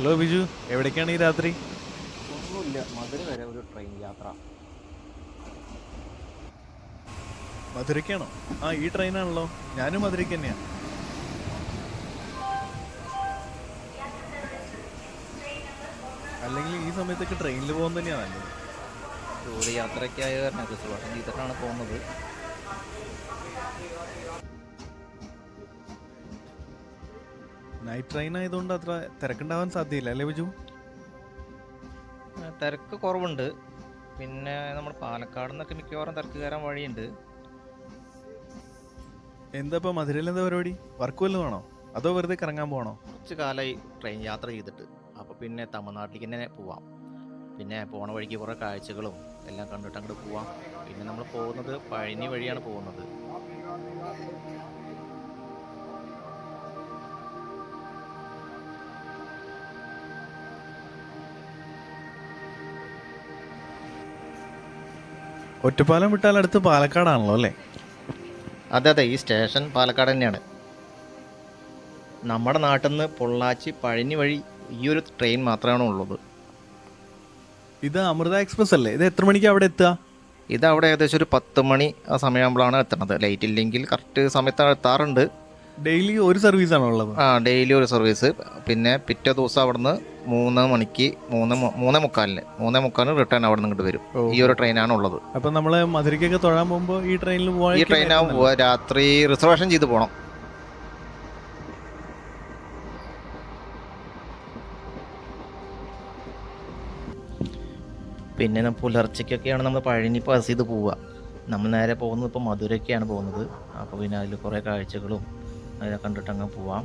Hello Biju എവിടേക്കാണ് ഈ രാത്രി? ഒന്നുമില്ല. മധുര വരെ ഒരു ട്രെയിൻ യാത്ര. മധുരയ്ക്കാണോ? ആ ഈ ട്രെയിനാണല്ലോ ഞാനും മധുരയ്ക്ക് തന്നെയാണ് അല്ലെങ്കിൽ ഈ സമയത്തൊക്കെ ട്രെയിനിൽ പോകുന്നത് തന്നെയാണ് നല്ലത്. ദൂരയാത്രയ്ക്കായ കാരണം റിസർവേഷൻ ചെയ്തിട്ടാണ് പോകുന്നത്. നൈറ്റ് ട്രെയിൻ ആയതുകൊണ്ട് അത്ര തിരക്കുണ്ടാവാൻ സാധ്യതയില്ല അല്ലേ ബിജു? തിരക്ക് കുറവുണ്ട്. പിന്നെ നമ്മൾ പാലക്കാട് നിന്നൊക്കെ മിക്കവാറും തിരക്ക് കയറാൻ വഴിയുണ്ട്. എന്താ ഇപ്പൊ മധുരയിൽ എന്താ പരിപാടി? വർക്ക് വല്ലതും ആണോ? അതോ വെറുതെ കറങ്ങാൻ പോകണോ കുറച്ച് കാലമായി ട്രെയിൻ യാത്ര ചെയ്തിട്ട്. അപ്പോൾ പിന്നെ തമിഴ്നാട്ടിലേക്ക് തന്നെ പോവാം. പിന്നെ പോണ വഴിക്ക് കുറേ കാഴ്ചകളും എല്ലാം കണ്ടിട്ട് അങ്ങോട്ട് പോവാം. പിന്നെ നമ്മൾ പോകുന്നത് പഴനി വഴിയാണ് പോകുന്നത്. ഒറ്റപ്പാലം വിട്ടാൽ അടുത്ത് പാലക്കാടാണല്ലോ അല്ലേ? അതെ അതെ. ഈ സ്റ്റേഷൻ പാലക്കാട് തന്നെയാണ്. നമ്മുടെ നാട്ടിൽ നിന്ന് പൊള്ളാച്ചി പഴനി വഴി ഈ ഒരു ട്രെയിൻ മാത്രമാണ് ഉള്ളത്. ഇത് അമൃത എക്സ്പ്രസ് അല്ലേ? ഇത് എത്ര മണിക്ക് അവിടെ എത്തുക? ഇത് അവിടെ ഏകദേശം ഒരു പത്ത് മണി ആ സമയമാകുമ്പോഴാണ് എത്തുന്നത്. ലൈറ്റ് ഇല്ലെങ്കിൽ കറക്റ്റ് സമയത്താണ് എത്താറുണ്ട്. ഡെയിലി ഒരു സർവീസ് ആണോ ഉള്ളത്? ആ ഡെയിലി ഒരു സർവീസ്. പിന്നെ പിറ്റേ ദിവസം അവിടുന്ന് മൂന്ന് മണിക്ക് മൂന്ന് മൂന്ന് മുക്കാലിന് മൂന്നേ മുക്കാലിന് റിട്ടേൺ അവിടെ നിന്ന് വരും. ഈ ഒരു ട്രെയിനാണ് ഉള്ളത് അപ്പൊ നമ്മൾ മധുരയ്ക്കൊക്കെ തൊഴാൻ പോകുമ്പോ ഈ ട്രെയിനിൽ ഈ പോകാൻ പോവാ. രാത്രി റിസർവേഷൻ ചെയ്ത് പോണം. പിന്നെ നമ്മൾ പുലർച്ചയ്ക്കൊക്കെയാണ് നമ്മൾ പഴനി പാസ് ചെയ്ത് പോവുക നമ്മൾ നേരെ പോകുന്നത് ഇപ്പോൾ മധുരയ്ക്കാണ് പോകുന്നത്. അപ്പോൾ പിന്നെ അതിൽ കുറേ കാഴ്ചകളും അതൊക്കെ കണ്ടിട്ട് അങ്ങ് പോവാം.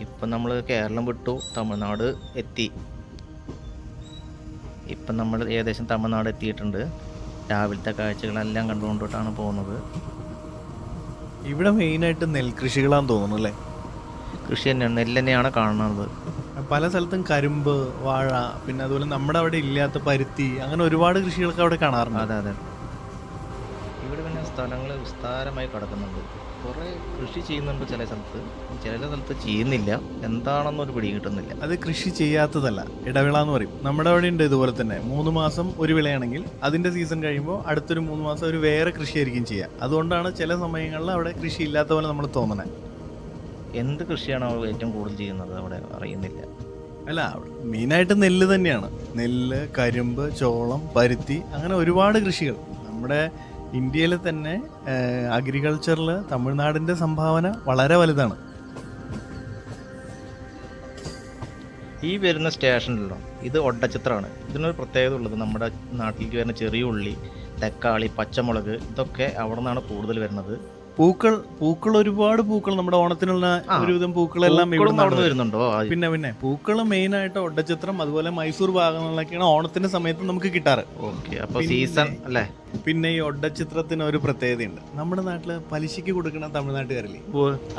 ഇപ്പം നമ്മൾ കേരളം വിട്ടു തമിഴ്നാട് എത്തി. ഇപ്പം നമ്മൾ ഏകദേശം തമിഴ്നാട് എത്തിയിട്ടുണ്ട്. രാവിലത്തെ കാഴ്ചകളെല്ലാം കണ്ടുകൊണ്ടിട്ടാണ് പോകുന്നത്. ഇവിടെ മെയിൻ ആയിട്ട് നെൽകൃഷികളാന്ന് തോന്നുന്നു അല്ലേ? കൃഷി തന്നെയാണ് നെല്ല് തന്നെയാണ് കാണുന്നത്. പല സ്ഥലത്തും കരിമ്പ് വാഴ പിന്നെ അതുപോലെ നമ്മുടെ അവിടെ ഇല്ലാത്ത പരുത്തി അങ്ങനെ ഒരുപാട് കൃഷികളൊക്കെ അവിടെ കാണാറുണ്ട്. അതെ അതെ. സ്ഥലങ്ങൾ വിസ്താരമായി കിടക്കുന്നുണ്ട്. കുറേ കൃഷി ചെയ്യുന്നുണ്ട് ചില സ്ഥലത്ത്. ചില സ്ഥലത്ത് ചെയ്യുന്നില്ല. എന്താണെന്നൊരു പിടി കിട്ടുന്നില്ല. അത് കൃഷി ചെയ്യാത്തതല്ല. ഇടവിള എന്ന് പറയും. നമ്മുടെ അവിടെ ഉണ്ട് ഇതുപോലെ തന്നെ. മൂന്ന് മാസം ഒരു വിളയാണെങ്കിൽ അതിന്റെ സീസൺ കഴിയുമ്പോൾ അടുത്തൊരു മൂന്ന് മാസം ഒരു വേറെ കൃഷിയായിരിക്കും ചെയ്യുക. അതുകൊണ്ടാണ് ചില സമയങ്ങളിൽ അവിടെ കൃഷി ഇല്ലാത്ത പോലെ നമ്മൾ തോന്നണേ. എന്ത് കൃഷിയാണ് അവൾ ഏറ്റവും കൂടുതൽ ചെയ്യുന്നത് അവിടെ അറിയുന്നില്ല. അല്ല മെയിനായിട്ട് നെല്ല് തന്നെയാണ്. നെല്ല് കരിമ്പ് ചോളം പരുത്തി അങ്ങനെ ഒരുപാട് കൃഷികൾ. നമ്മുടെ ഇന്ത്യയിൽ തന്നെ അഗ്രികൾച്ചറിൽ തമിഴ്നാടിന്റെ സംഭാവന വളരെ വലുതാണ്. ഈ വരുന്ന സ്റ്റേഷനിലോ ഇത് ഒട്ടച്ചിത്രമാണ് ഇതിനൊരു പ്രത്യേകത ഉള്ളത് നമ്മുടെ നാട്ടിലേക്ക് വരുന്ന ചെറിയ ഉള്ളി തക്കാളി പച്ചമുളക് ഇതൊക്കെ അവിടെ നിന്നാണ് കൂടുതൽ വരുന്നത്. പൂക്കൾ പൂക്കൾ ഒരുപാട് പൂക്കൾ നമ്മുടെ ഓണത്തിനുള്ള ഒരുവിധം പൂക്കളെല്ലാം ഇവിടെ വരുന്നുണ്ടോ? പിന്നെ പിന്നെ. പൂക്കൾ മെയിൻ ആയിട്ട് ഒട്ടച്ചിത്രം അതുപോലെ മൈസൂർ ഭാഗങ്ങളിലൊക്കെയാണ് ഓണത്തിന്റെ സമയത്ത് നമുക്ക് കിട്ടാറ്. സീസൺ അല്ലേ? പിന്നെ ഈ ഒട്ടച്ചിത്രത്തിന് ഒരു പ്രത്യേകതയുണ്ട്. നമ്മുടെ നാട്ടിൽ പലിശയ്ക്ക് കൊടുക്കുന്ന തമിഴ്നാട്ടുകാരില്ലേ?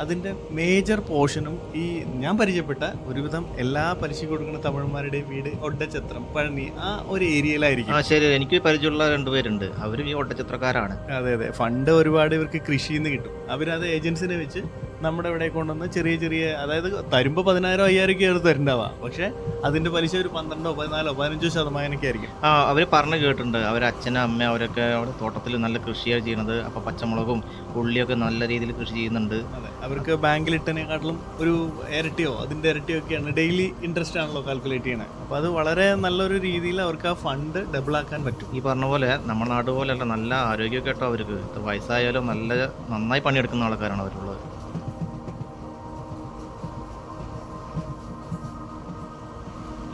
അതിന്റെ മേജർ പോർഷനും ഈ ഞാൻ പരിചയപ്പെട്ട ഒരുവിധം എല്ലാ പലിശയ്ക്ക് കൊടുക്കുന്ന തമിഴന്മാരുടെയും വീട് ഒട്ടച്ചിത്രം പഴനി ആ ഒരു ഏരിയയിലായിരിക്കും. ആ ശരി. എനിക്ക് പരിചയമുള്ള രണ്ടുപേരുണ്ട്. അവരും ഈ ഒട്ടച്ചിത്രക്കാരാണ് അതെ അതെ. ഫണ്ട് ഒരുപാട് ഇവർക്ക് കൃഷിയിൽ നിന്ന് കിട്ടും. അവരത് ഏജൻസിനെ വെച്ച് നമ്മുടെ ഇവിടെ കൊണ്ടുവന്ന് ചെറിയ ചെറിയ അതായത് തരുമ്പോൾ പതിനായിരം അയ്യായിരം ഒക്കെ ആയിരുന്നു തരണ്ടാവാ പക്ഷെ അതിന്റെ പലിശ ഒരു പന്ത്രണ്ടോ പതിനാലോ പതിനഞ്ചോ ശതമാനമൊക്കെ ആയിരിക്കും ആ അവർ പറഞ്ഞു കേട്ടിട്ടുണ്ട്. അവർ അച്ഛനും അമ്മ അവരൊക്കെ അവിടെ തോട്ടത്തിൽ നല്ല കൃഷിയാണ് ചെയ്യുന്നത്. അപ്പോൾ പച്ചമുളകും ഉള്ളിയൊക്കെ നല്ല രീതിയിൽ കൃഷി ചെയ്യുന്നുണ്ട്. അവർക്ക് ബാങ്കിൽ ഇട്ടതിനെക്കാട്ടിലും ഒരു ഇരട്ടിയോ അതിന്റെ ഇരട്ടിയോ ഒക്കെയാണ് ഡെയിലി ഇൻട്രസ്റ്റ് ആണല്ലോ കാൽക്കുലേറ്റ് ചെയ്യണത് അപ്പൊ അത് വളരെ നല്ലൊരു രീതിയിൽ അവർക്ക് ആ ഫണ്ട് ഡബിൾ ആക്കാൻ പറ്റും. ഈ പറഞ്ഞ പോലെ നമ്മുടെ നാട് പോലെയല്ല നല്ല ആരോഗ്യമൊക്കെ കേട്ടോ അവർക്ക്. വയസ്സായാലും നല്ല നന്നായി പണിയെടുക്കുന്ന ആൾക്കാരാണ് അവരുള്ളത്.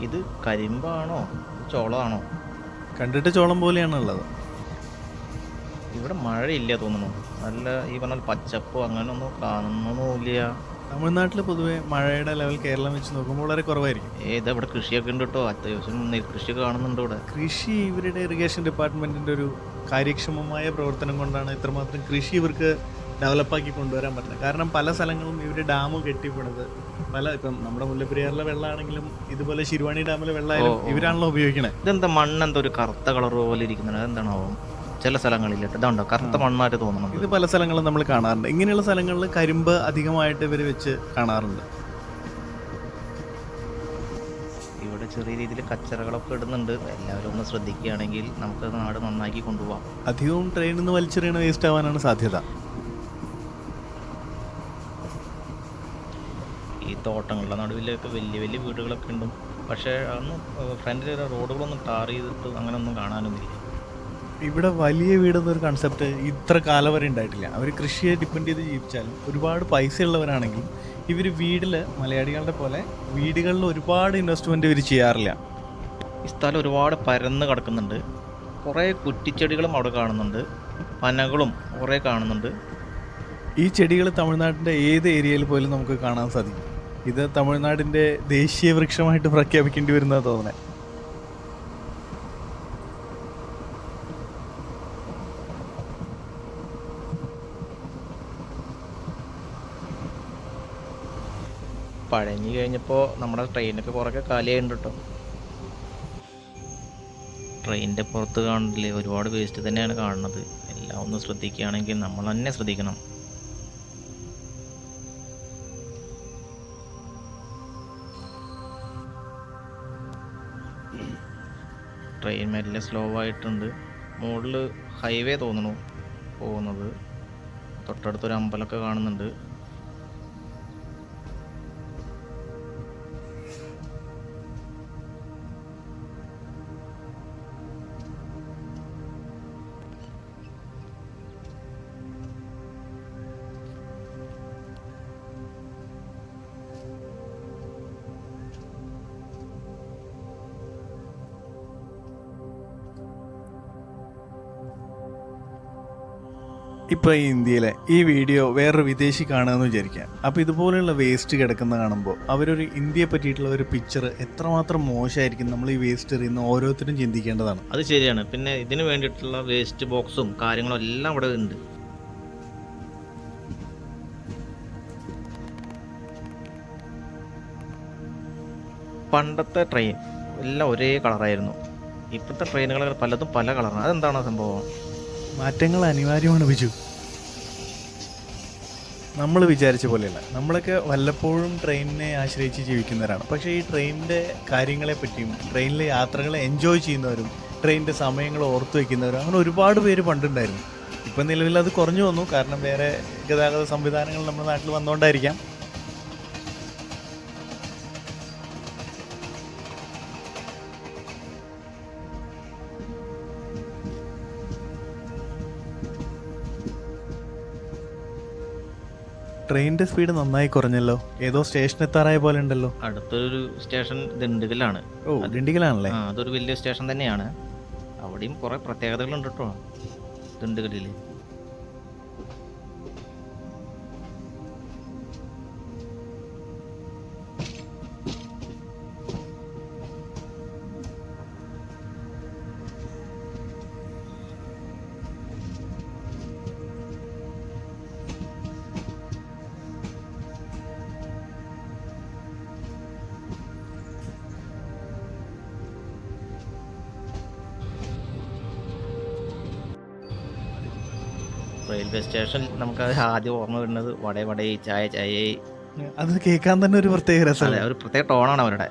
ഇത് കരിമ്പാണോ? ചോളമാണോ കണ്ടിട്ട് ചോളം പോലെയാണ് ഉള്ളത് ഇവിടെ മഴയില്ല തോന്നുന്നു. നല്ല ഈ പറഞ്ഞ പച്ചപ്പോ അങ്ങനെയൊന്നും കാണുന്നൊന്നുമില്ല. തമിഴ്നാട്ടിൽ പൊതുവെ മഴയുടെ ലെവൽ കേരളം വെച്ച് നോക്കുമ്പോൾ വളരെ കുറവായിരിക്കും. ഏതാ ഇവിടെ കൃഷിയൊക്കെ ഉണ്ട് കേട്ടോ അത്യാവശ്യം നെൽകൃഷി കാണുന്നുണ്ട് ഇവിടെ. കൃഷി ഇവരുടെ ഇറിഗേഷൻ ഡിപ്പാർട്ട്മെന്റിന്റെ ഒരു കാര്യക്ഷമമായ പ്രവർത്തനം കൊണ്ടാണ് ഇത്രമാത്രം കൃഷി ഇവർക്ക് ഡെവലപ്പാക്കി കൊണ്ടുവരാൻ പറ്റില്ല. കാരണം പല സ്ഥലങ്ങളും ഇവർ ഡാം കെട്ടിപ്പണത് പല ഇപ്പം നമ്മുടെ മുല്ലപ്പെരിയാറിലെ വെള്ളമാണെങ്കിലും ഇതുപോലെ ശിരുവാണി ഡാമിലെ വെള്ളമായാലും. ഇവരാണല്ലോ ഉപയോഗിക്കണേ. ഇതെന്താ മണ്ണ് എന്തോ ഒരു കറുത്ത കളർ പോലെ ഇരിക്കുന്നത് എന്താണോ ചില സ്ഥലങ്ങളിൽ ഇതുണ്ടോ? കറുത്ത മണ്ണായിട്ട് തോന്നുന്നു ഇത് പല സ്ഥലങ്ങളും നമ്മൾ കാണാറുണ്ട്. ഇങ്ങനെയുള്ള സ്ഥലങ്ങളിൽ കരിമ്പ് അധികമായിട്ട് ഇവർ വെച്ച് കാണാറുണ്ട്. ഇവിടെ ചെറിയ രീതിയിൽ കച്ചറകളൊക്കെ ഇടുന്നുണ്ട്. എല്ലാവരും ഒന്ന് ശ്രദ്ധിക്കുകയാണെങ്കിൽ നമുക്ക് നാട് നന്നാക്കി കൊണ്ടുപോകാം അധികവും ട്രെയിനിൽ നിന്ന് വലിച്ചെറിയണ വേസ്റ്റ് ആവാനാണ് സാധ്യത. തോട്ടങ്ങളുടെ നടുവിലൊക്കെ വലിയ വലിയ വീടുകളൊക്കെ ഉണ്ടും പക്ഷേ അന്ന് ഫ്രണ്ടിൽ റോഡുകളൊന്നും ടാർ ചെയ്തിട്ട് അങ്ങനെ ഒന്നും കാണാനൊന്നുമില്ല ഇവിടെ വലിയ വീടെന്നൊരു കൺസെപ്റ്റ് ഇത്ര കാലം വരെ ഉണ്ടായിട്ടില്ല അവർ കൃഷിയെ ഡിപ്പെൻഡ് ചെയ്ത് ജീവിച്ചാലും ഒരുപാട് പൈസ ഉള്ളവരാണെങ്കിലും ഇവർ വീട്ടിൽ മലയാളികളുടെ പോലെ വീടുകളിൽ ഒരുപാട് ഇൻവെസ്റ്റ്മെന്റ് ഇവർ ചെയ്യാറില്ല. ഈ സ്ഥലം ഒരുപാട് പരന്ന് കിടക്കുന്നുണ്ട്. കുറേ കുറ്റിച്ചെടികളും അവിടെ കാണുന്നുണ്ട്. പനകളും കുറേ കാണുന്നുണ്ട്. ഈ ചെടികൾ തമിഴ്നാട്ടിന്റെ ഏത് ഏരിയയിൽ പോലും നമുക്ക് കാണാൻ സാധിക്കും. ഇത് തമിഴ്നാടിന്റെ ദേശീയ വൃക്ഷമായിട്ട് പ്രഖ്യാപിക്കേണ്ടി വരുന്ന തോന്നുന്നത് പഴഞ്ഞു കഴിഞ്ഞപ്പോൾ നമ്മുടെ ട്രെയിനൊക്കെ കുറേ കാലിയായിട്ടുണ്ട് കേട്ടോ ട്രെയിനിന്റെ പുറത്ത് കാണില്ലേ ഒരുപാട് വേസ്റ്റ് തന്നെയാണ് കാണുന്നത്. എല്ലാം ഒന്ന് ശ്രദ്ധിക്കുകയാണെങ്കിൽ നമ്മൾ തന്നെ ശ്രദ്ധിക്കണം. ട്രെയിൻ മെല്ലെ സ്ലോ ആയിട്ടുണ്ട്. മുകളിൽ ഹൈവേ തോന്നുന്നു പോകുന്നത്. തൊട്ടടുത്തൊരു അമ്പലമൊക്കെ കാണുന്നുണ്ട്. ഇപ്പോൾ ഈ ഇന്ത്യയിലെ ഈ വീഡിയോ വേറൊരു വിദേശി കാണുകയെന്ന് വിചാരിക്കാം. അപ്പോൾ ഇതുപോലെയുള്ള വേസ്റ്റ് കിടക്കുന്ന കാണുമ്പോൾ അവരൊരു ഇന്ത്യയെ പറ്റിയിട്ടുള്ള ഒരു പിക്ചർ എത്രമാത്രം മോശമായിരിക്കും നമ്മൾ ഈ വേസ്റ്റ് എറിയുന്ന ഓരോരുത്തരും ചിന്തിക്കേണ്ടതാണ്? അത് ശരിയാണ്. പിന്നെ ഇതിന് വേണ്ടിയിട്ടുള്ള വേസ്റ്റ് ബോക്സും കാര്യങ്ങളും എല്ലാം ഇവിടെ ഉണ്ട്. പണ്ടത്തെ ട്രെയിൻ എല്ലാം ഒരേ കളറായിരുന്നു ഇപ്പോഴത്തെ ട്രെയിനുകൾ പലതും പല കളറാണ് അതെന്താണ് സംഭവം? മാറ്റങ്ങൾ അനിവാര്യമാണ് ബിജു. നമ്മൾ വിചാരിച്ച പോലെയല്ല. നമ്മളൊക്കെ വല്ലപ്പോഴും ട്രെയിനിനെ ആശ്രയിച്ച് ജീവിക്കുന്നവരാണ്. പക്ഷേ ഈ ട്രെയിനിന്റെ കാര്യങ്ങളെ പറ്റിയും ട്രെയിനിലെ യാത്രകളെ എൻജോയ് ചെയ്യുന്നവരും ട്രെയിനിന്റെ സമയങ്ങൾ ഓർത്തു വയ്ക്കുന്നവരും അങ്ങനെ ഒരുപാട് പേര് പണ്ടുണ്ടായിരുന്നു. ഇപ്പം നിലവിൽ അത് കുറഞ്ഞു വന്നു. കാരണം വേറെ ഗതാഗത സംവിധാനങ്ങൾ നമ്മുടെ നാട്ടിൽ വന്നുകൊണ്ടായിരിക്കാം. ട്രെയിനിന്റെ സ്പീഡ് നന്നായി കുറഞ്ഞല്ലോ. ഏതോ സ്റ്റേഷൻ എത്താറായ പോലെ ഉണ്ടല്ലോ. അടുത്തൊരു സ്റ്റേഷൻ ദിണ്ടിഗലാണ് ഓ ദിണ്ടിഗലാണല്ലേ ആ അതൊരു വലിയ സ്റ്റേഷൻ തന്നെയാണ്. അവിടെയും കുറേ പ്രത്യേകതകളുണ്ട് കേട്ടോ ദിണ്ടുകലിൽ റെയിൽവേ സ്റ്റേഷൻ നമുക്ക് ആദ്യം ഓർമ്മ വരുന്നത് വടേ വടേ ചായ ചായ. അത് കേൾക്കാൻ തന്നെ ഒരു പ്രത്യേക രസം രസമല്ലേ ഒരു പ്രത്യേക ടോണാണ് അവരുടെ.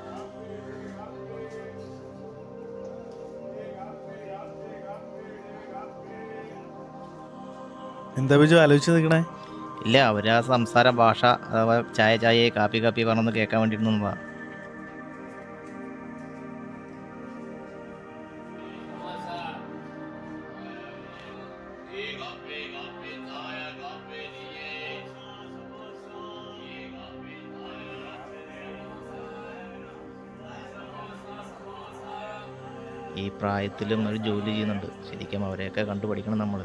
എന്താ ബിജു ആലോചിച്ച് നിൽക്കണേ? ഇല്ല അവർ ആ സംസാര ഭാഷ അഥവാ ചായ ചായ കാപ്പി കാപ്പി പറഞ്ഞൊന്ന് കേൾക്കാൻ വേണ്ടിയിരുന്നതാ. ഈ പ്രായത്തിലും അവർ ജോലി ചെയ്യുന്നുണ്ട്. ശരിക്കും അവരെയൊക്കെ കണ്ടുപഠിക്കണം നമ്മൾ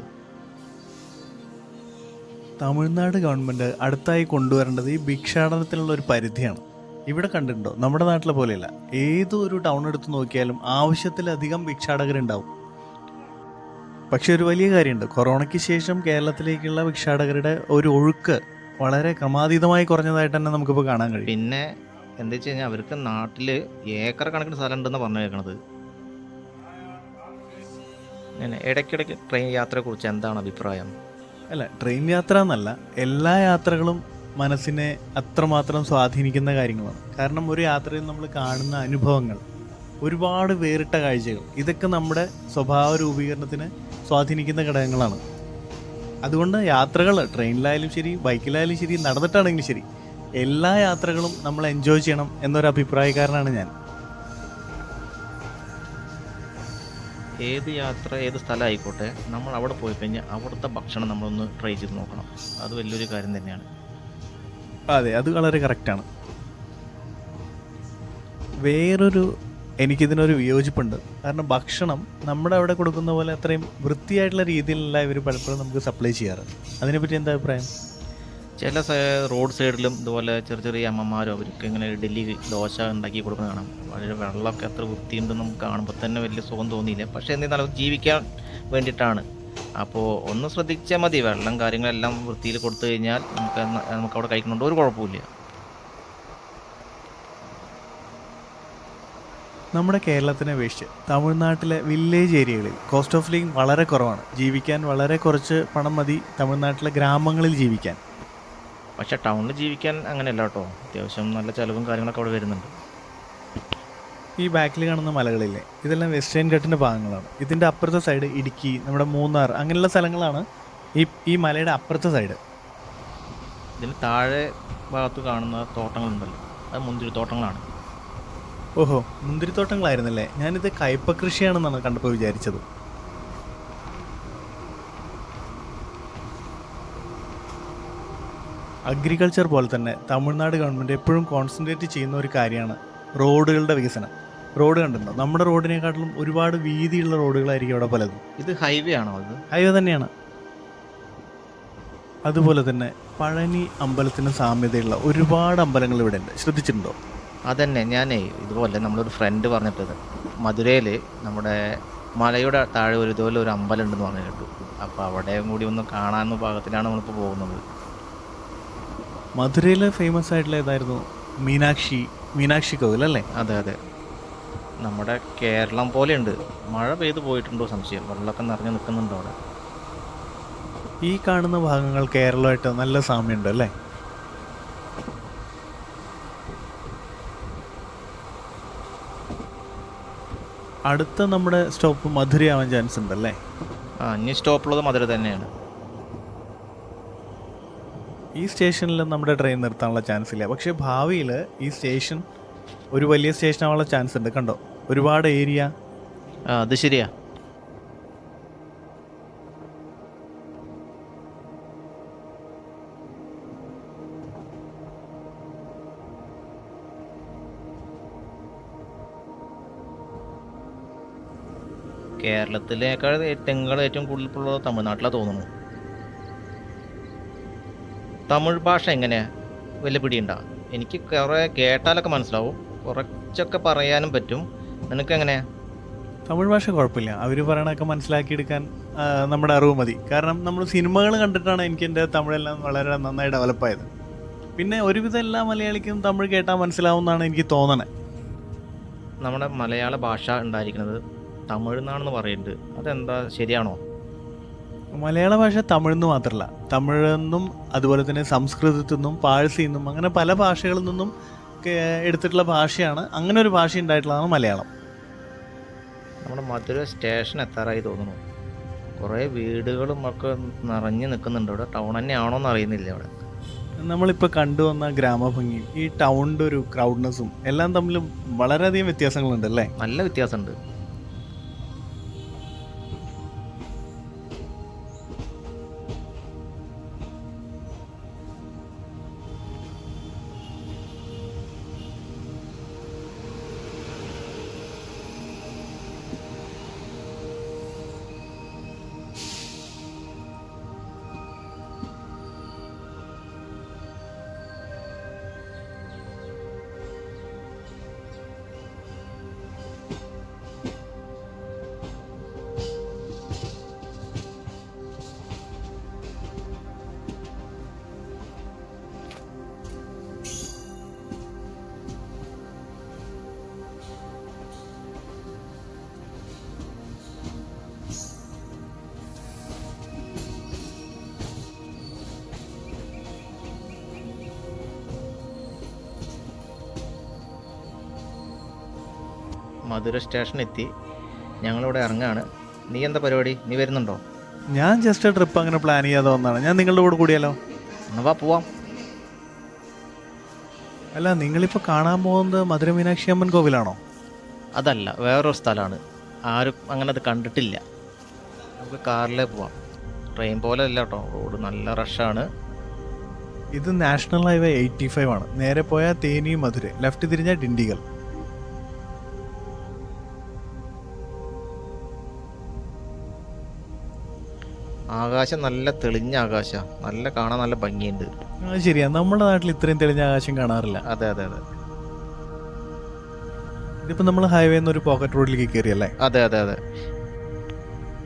തമിഴ്നാട് ഗവൺമെന്റ് അടുത്തായി കൊണ്ടുവരേണ്ടത് ഈ ഭിക്ഷാടനത്തിനുള്ള ഒരു പരിധിയാണ്. ഇവിടെ കണ്ടിട്ടുണ്ടോ? നമ്മുടെ നാട്ടിലെ പോലെയല്ല. ഏതൊരു ടൗൺ എടുത്ത് നോക്കിയാലും ആവശ്യത്തിലധികം ഭിക്ഷാടകരുണ്ടാവും. പക്ഷെ ഒരു വലിയ കാര്യമുണ്ട്. കൊറോണയ്ക്ക് ശേഷം കേരളത്തിലേക്കുള്ള ഭിക്ഷാടകരുടെ ഒരു ഒഴുക്ക് വളരെ ക്രമാതീതമായി കുറഞ്ഞതായിട്ട് തന്നെ നമുക്കിപ്പോൾ കാണാൻ കഴിയും. പിന്നെ എന്താ വെച്ച് കഴിഞ്ഞാൽ അവർക്ക് നാട്ടിൽ ഏക്കർ കണക്കിന് സ്ഥലം ഉണ്ടെന്ന് പറഞ്ഞു കേൾക്കണത് ഇടയ്ക്കിടയ്ക്ക് ട്രെയിൻ യാത്രയെ കുറിച്ച് എന്താണ് അഭിപ്രായം? അല്ല ട്രെയിൻ യാത്ര എന്നല്ല എല്ലാ യാത്രകളും മനസ്സിനെ അത്രമാത്രം സ്വാധീനിക്കുന്ന കാര്യങ്ങളാണ്. കാരണം ഒരു യാത്രയിൽ നമ്മൾ കാണുന്ന അനുഭവങ്ങൾ ഒരുപാട് വേറിട്ട കാഴ്ചകൾ ഇതൊക്കെ നമ്മുടെ സ്വഭാവ രൂപീകരണത്തിന് സ്വാധീനിക്കുന്ന ഘടകങ്ങളാണ്. അതുകൊണ്ട് യാത്രകൾ ട്രെയിനിലായാലും ശരി ബൈക്കിലായാലും ശരി നടന്നിട്ടാണെങ്കിലും ശരി എല്ലാ യാത്രകളും നമ്മൾ എൻജോയ് ചെയ്യണം എന്നൊരു അഭിപ്രായക്കാരനാണ് ഞാൻ. ഏത് യാത്ര ഏത് സ്ഥലം ആയിക്കോട്ടെ നമ്മൾ അവിടെ പോയി കഴിഞ്ഞാൽ അവിടുത്തെ ഭക്ഷണം നമ്മളൊന്ന് ട്രൈ ചെയ്ത് നോക്കണം. അത് വലിയൊരു കാര്യം തന്നെയാണ്. അതെ അത് വളരെ കറക്റ്റാണ് വേറൊരു എനിക്കിതിനൊരു വിയോജിപ്പുണ്ട്. കാരണം ഭക്ഷണം നമ്മുടെ അവിടെ കൊടുക്കുന്ന പോലെ അത്രയും വൃത്തിയായിട്ടുള്ള രീതിയിലല്ല ഇവർ പലപ്പോഴും നമുക്ക് സപ്ലൈ ചെയ്യാറ്. അതിനെപ്പറ്റി എന്താ അഭിപ്രായം? ചില റോഡ് സൈഡിലും ഇതുപോലെ ചെറിയ ചെറിയ അമ്മമാരോ അവർക്ക് ഇങ്ങനെ ഡൽഹി ദോശ ഉണ്ടാക്കി കൊടുക്കുന്ന കാണാം. വളരെ വെള്ളമൊക്കെ എത്ര വൃത്തിയുണ്ടെന്ന് നമുക്ക് കാണുമ്പോൾ തന്നെ വലിയ സുഖം തോന്നിയില്ല. പക്ഷേ എന്നിരുന്നാലും ജീവിക്കാൻ വേണ്ടിയിട്ടാണ്. അപ്പോൾ ഒന്ന് ശ്രദ്ധിച്ചാൽ മതി. വെള്ളം കാര്യങ്ങളെല്ലാം വൃത്തിയിൽ കൊടുത്തു കഴിഞ്ഞാൽ നമുക്ക് നമുക്ക് അവിടെ കഴിക്കുന്നുണ്ട് ഒരു കുഴപ്പമില്ല നമ്മുടെ കേരളത്തിനെ അപേക്ഷിച്ച് തമിഴ്നാട്ടിലെ വില്ലേജ് ഏരിയകളിൽ കോസ്റ്റ് ഓഫ് ലിവിങ് വളരെ കുറവാണ്. ജീവിക്കാൻ വളരെ കുറച്ച് പണം മതി തമിഴ്നാട്ടിലെ ഗ്രാമങ്ങളിൽ ജീവിക്കാൻ. പക്ഷേ ടൗണിൽ ജീവിക്കാൻ അങ്ങനെയല്ല കേട്ടോ. അത്യാവശ്യം നല്ല ചിലവും കാര്യങ്ങളൊക്കെ അവിടെ വരുന്നുണ്ട്. ഈ ബാക്കിൽ കാണുന്ന മലകളില്ലേ ഇതെല്ലാം വെസ്റ്റേൺ ഘട്ടിന്റെ ഭാഗങ്ങളാണ്. ഇതിന്റെ അപ്പുറത്തെ സൈഡ് ഇടുക്കി നമ്മുടെ മൂന്നാർ അങ്ങനെയുള്ള സ്ഥലങ്ങളാണ് ഈ ഈ മലയുടെ അപ്പുറത്തെ സൈഡ് ഇതിന് താഴെ ഭാഗത്ത് കാണുന്ന തോട്ടങ്ങളുണ്ടല്ലോ. അത് മുന്തിരി തോട്ടങ്ങളാണ്. ഓഹോ മുന്തിരിത്തോട്ടങ്ങളായിരുന്നല്ലേ ഞാനിത് കയ്പ കൃഷിയാണെന്നാണ് കണ്ടപ്പോൾ വിചാരിച്ചത്. അഗ്രികൾച്ചർ പോലെ തന്നെ തമിഴ്നാട് ഗവൺമെന്റ് എപ്പോഴും കോൺസെൻട്രേറ്റ് ചെയ്യുന്ന ഒരു കാര്യമാണ് റോഡുകളുടെ വികസനം. റോഡ് കണ്ടിട്ടുണ്ടോ? നമ്മുടെ റോഡിനെക്കാട്ടിലും ഒരുപാട് വീതിയുള്ള റോഡുകളായിരിക്കും അവിടെ പലതും. ഇത് ഹൈവേ ആണോ അത്? ഹൈവേ തന്നെയാണ്. അതുപോലെ തന്നെ പഴനി അമ്പലത്തിന് സാമ്യതയുള്ള ഒരുപാട് അമ്പലങ്ങൾ ഇവിടെ ഉണ്ട്. ശ്രദ്ധിച്ചിട്ടുണ്ടോ? അതന്നെ ഞാനേ ഇതുപോലെ നമ്മളൊരു ഫ്രണ്ട് പറഞ്ഞിട്ടത്. മധുരയിൽ നമ്മുടെ മലയുടെ താഴെ ഒരു ഇതുപോലെ ഒരു അമ്പലം ഉണ്ടെന്ന് പറഞ്ഞു കേട്ടു. അപ്പോൾ അവിടെയും കൂടി ഒന്ന് കാണാമെന്ന ഭാഗത്തിലാണ് നമ്മളിപ്പോൾ പോകുന്നത്. മധുരയിൽ ഫേമസ് ആയിട്ടുള്ള ഏതായിരുന്നു? മീനാക്ഷി മീനാക്ഷി കോവിൽ അല്ലേ? അതെ അതെ. നമ്മുടെ കേരളം പോലെയുണ്ട്. മഴ പെയ്ത് പോയിട്ടുണ്ടോ സംശയം. വെള്ളമൊക്കെ നിറഞ്ഞു നിൽക്കുന്നുണ്ടോ അവിടെ. ഈ കാണുന്ന ഭാഗങ്ങൾ കേരളമായിട്ട് നല്ല സാമ്യമുണ്ട് അല്ലേ? അടുത്ത നമ്മുടെ സ്റ്റോപ്പ് മധുരയാവാൻ ചാൻസ് ഉണ്ടല്ലേ? ആ ഇനി സ്റ്റോപ്പുള്ളത് മധുര തന്നെയാണ്. ഈ സ്റ്റേഷനിൽ നമ്മുടെ ട്രെയിൻ നിർത്താനുള്ള ചാൻസ് ഇല്ല. പക്ഷേ ഭാവിയിൽ ഈ സ്റ്റേഷൻ ഒരു വലിയ സ്റ്റേഷൻ ആവാനുള്ള ചാൻസ് ഉണ്ട്. കണ്ടോ? ഒരുപാട് ഏരിയ അത് ശരിയാ. കേരളത്തിലേക്കാൾ ഏറ്റവും ഏറ്റവും കൂടുതലുള്ളത് തമിഴ്നാട്ടിലാണ് തോന്നുന്നു. തമിഴ് ഭാഷ എങ്ങനെയാ വലിയ പിടിയുണ്ടോ? എനിക്ക് കുറേ കേട്ടാലൊക്കെ മനസ്സിലാവും. കുറച്ചൊക്കെ പറയാനും പറ്റും. നിനക്ക് എങ്ങനെയാ തമിഴ് ഭാഷ കുഴപ്പമില്ല. അവർ പറയണൊക്കെ മനസ്സിലാക്കിയെടുക്കാൻ നമ്മുടെ അറിവ് മതി. കാരണം നമ്മൾ സിനിമകൾ കണ്ടിട്ടാണ് എനിക്ക് എന്റെ തമിഴെല്ലാം വളരെ നന്നായി ഡെവലപ്പായത്. പിന്നെ ഒരുവിധം എല്ലാ മലയാളിക്കും തമിഴ് കേട്ടാൽ മനസ്സിലാവുമെന്നാണ് എനിക്ക് തോന്നണേ. നമ്മുടെ മലയാള ഭാഷ ഉണ്ടായിരിക്കുന്നത് തമിഴ് നിന്നാണെന്ന് പറയുന്നുണ്ട് അതെന്താ? ശരിയാണോ? മലയാള ഭാഷ തമിഴ് നിന്ന് മാത്രമല്ല തമിഴെന്നും അതുപോലെ തന്നെ സംസ്കൃതത്തിൽ നിന്നും പാഴ്സിയിൽ നിന്നും അങ്ങനെ പല ഭാഷകളിൽ നിന്നും എടുത്തിട്ടുള്ള ഭാഷയാണ്. അങ്ങനെ ഒരു ഭാഷ ഉണ്ടായിട്ടുള്ളതാണ് മലയാളം. നമ്മുടെ മധുര സ്റ്റേഷൻ എത്താറായി തോന്നുന്നു. കുറേ വീടുകളും ഒക്കെ നിറഞ്ഞു നിൽക്കുന്നുണ്ട്. ഇവിടെ ടൗൺ തന്നെയാണോ എന്ന് അറിയുന്നില്ല അവിടെ നമ്മളിപ്പോൾ കണ്ടുവന്ന ഗ്രാമഭംഗി ഈ ടൗണിന്റെ ഒരു ക്രൗഡ്നെസ്സും എല്ലാം തമ്മിലും വളരെയധികം വ്യത്യാസങ്ങളുണ്ട് അല്ലേ? നല്ല വ്യത്യാസമുണ്ട്. മധുര സ്റ്റേഷൻ എത്തി ഞങ്ങളിവിടെ ഇറങ്ങാണ്. നീ എന്താ പരിപാടി? നീ വരുന്നുണ്ടോ? ഞാൻ ജസ്റ്റ് ട്രിപ്പ് അങ്ങനെ പ്ലാൻ ചെയ്യാതെ വന്നാണ് ഞാൻ നിങ്ങളുടെ കൂടെ കൂടിയാലോ? എന്നാ പോവാം. അല്ല നിങ്ങളിപ്പോൾ കാണാൻ പോകുന്നത് മധുര മീനാക്ഷി അമ്മൻ കോവിലാണോ? അതല്ല വേറൊരു സ്ഥലമാണ്. ആരും അങ്ങനെ അത് കണ്ടിട്ടില്ല. നമുക്ക് കാറിലേ പോവാം. ട്രെയിൻ പോലെ അല്ല കേട്ടോ റോഡ് നല്ല റഷാണ് ഇത് നാഷണൽ ഹൈവേ എയ്റ്റി ഫൈവ് ആണ്. നേരെ പോയാൽ തേനി മധുര ലെഫ്റ്റ് തിരിഞ്ഞാൽ ഡിണ്ടിഗൽ. ആകാശം നല്ല തെളിഞ്ഞ ആകാശമാണ് നല്ല കാണാൻ നല്ല ഭംഗിയുണ്ട്. അത് ശരിയാ. നമ്മുടെ നാട്ടിൽ ഇത്രയും തെളിഞ്ഞ ആകാശം കാണാറില്ല. അതെ അതെ അതെ. ഇതിപ്പോ നമ്മൾ ഹൈവേന്ന് ഒരു പോക്കറ്റ് റോഡിലേക്ക് കയറിയല്ലേ അതെ അതെ അതെ.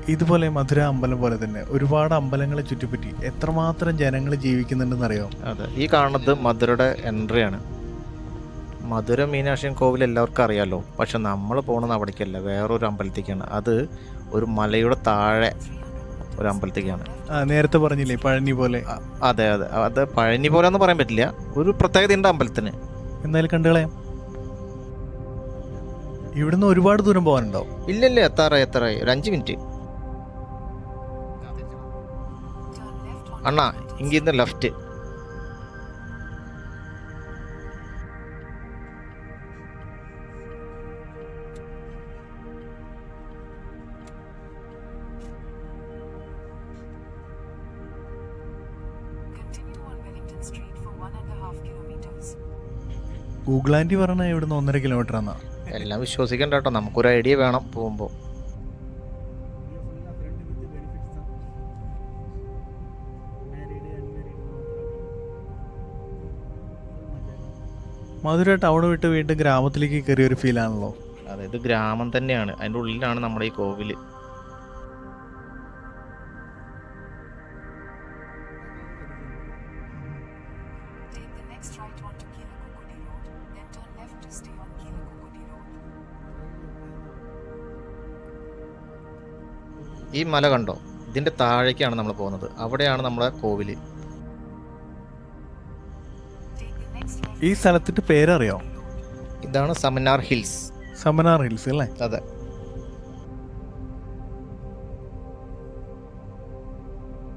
ഇതുപോലെ മധുര അമ്പലം പോലെ തന്നെ ഒരുപാട് അമ്പലങ്ങളെ ചുറ്റിപ്പറ്റി എത്രമാത്രം ജനങ്ങൾ ജീവിക്കുന്നുണ്ടെന്ന് അറിയാം അതെ. ഈ കാണുന്നത് മധുരയുടെ എൻട്രി ആണ്. മധുര മീനാക്ഷി കോവിൽ എല്ലാവർക്കും അറിയാലോ. പക്ഷെ നമ്മൾ പോകുന്നത് അവിടേക്കല്ല. വേറൊരു അമ്പലത്തേക്കാണ്. അത് ഒരു മലയുടെ താഴെ. ഒരു അമ്പലത്തേക്കാണ് നേരത്തെ പറഞ്ഞില്ലേ പഴനി പോലെ. അതെ അതെ. അത് പഴനി പോലെ ഒന്നും പറയാൻ പറ്റില്ല. ഒരു പ്രത്യേകത ഉണ്ട് അമ്പലത്തിന്. എന്നാലും കണ്ടുകളയാം ഇവിടുന്ന് ഒരുപാട് ദൂരം പോകാനുണ്ടോ ഇല്ലല്ലേ ഇല്ല. എത്താറായി എത്താറായി. ഒരു അഞ്ച് മിനിറ്റ്. അണ്ണാ ഇങ്ങനെ ലെഫ്റ്റ്. ഗൂഗിൾ പറഞ്ഞാൽ പറഞ്ഞ ഇവിടുന്ന് ഒന്നര കിലോമീറ്റർ എന്നാ എല്ലാം വിശ്വസിക്കണ്ട കേട്ടോ നമുക്കൊരു ഐഡിയ വേണം പോകുമ്പോൾ മധുര ടൗൺ വിട്ട് വീണ്ടും ഗ്രാമത്തിലേക്ക് കയറിയ ഒരു ഫീലാണല്ലോ അതായത് ഗ്രാമം തന്നെയാണ്. അതിന്റെ ഉള്ളിലാണ് നമ്മുടെ ഈ കോവിൽ. മല കണ്ടോ? ഇതിന്റെ താഴേക്കാണ് നമ്മൾ പോകുന്നത്. അവിടെയാണ് നമ്മുടെ കോവിൽ. ഈ സ്ഥലത്തിന്റെ പേരറിയോ? ഇതാണ് സമനാർ ഹിൽസ്. സമനാർ ഹിൽസ് അല്ലേ? അതെ.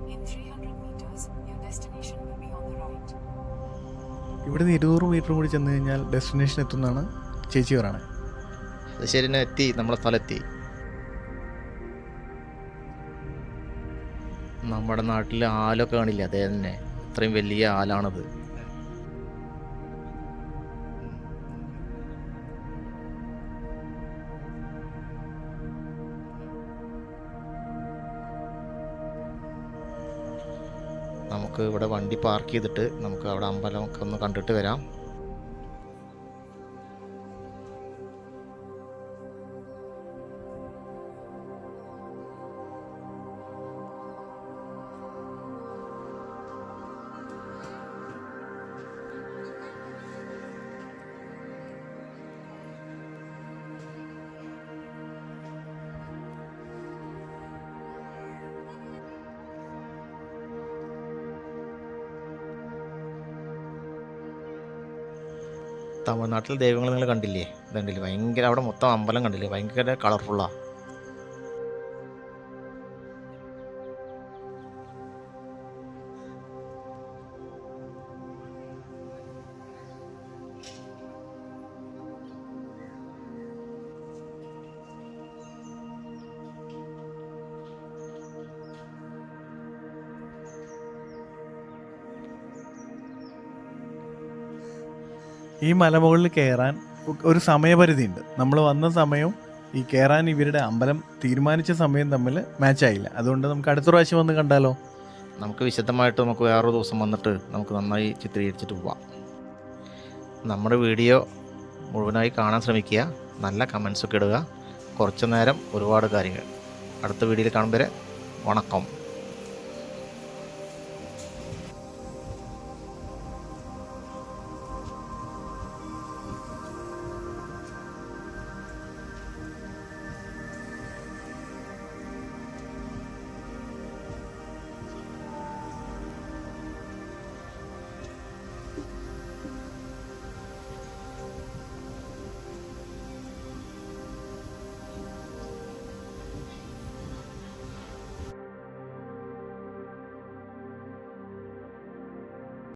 ഇവിടെ 300 meters, your destination will be on the right. ഇവിടുന്ന് ഇരുന്നൂറ് മീറ്റർ കൂടി ചെന്ന് കഴിഞ്ഞാൽ ഡെസ്റ്റിനേഷൻ എത്തുന്നതാണ് ചേച്ചി പറയണേ അത് ശരി എത്തി നമ്മളെ സ്ഥലത്തി നമ്മുടെ നാട്ടിൽ ആലൊക്കെ കാണില്ല? അതേ തന്നെ. അത്രയും വലിയ ആലാണത്. നമുക്ക് ഇവിടെ വണ്ടി പാർക്ക് ചെയ്തിട്ട് നമുക്ക് അവിടെ അമ്പലമൊക്കെ ഒന്ന് കണ്ടിട്ട് വരാം. തമിഴ്നാട്ടിലെ ദൈവങ്ങൾ നിങ്ങൾ കണ്ടില്ലേ? ഇതുണ്ടല്ലേ? ഭയങ്കര അവിടെ മൊത്തം അമ്പലം കണ്ടില്ലേ? ഭയങ്കര കളർഫുള്ളാ ഈ മലമുകളിൽ കയറാൻ ഒരു സമയപരിധി ഉണ്ട് നമ്മൾ വന്ന സമയവും ഈ കയറാൻ ഇവരുടെ അമ്പലം തീരുമാനിച്ച സമയം തമ്മിൽ മാച്ച് ആയില്ല. അതുകൊണ്ട് നമുക്ക് അടുത്ത പ്രാവശ്യം വന്ന് കണ്ടാലോ? നമുക്ക് വിശദമായിട്ട് നമുക്ക് വേറൊരു ദിവസം വന്നിട്ട് നമുക്ക് നന്നായി ചിത്രീകരിച്ചിട്ട് പോവാം. നമ്മുടെ വീഡിയോ മുഴുവനായി കാണാൻ ശ്രമിക്കുക. നല്ല കമൻസൊക്കെ ഇടുക. കുറച്ചു നേരം ഒരുപാട് കാര്യങ്ങൾ. അടുത്ത വീഡിയോയിൽ കാണുമ്പോൾ വണക്കം.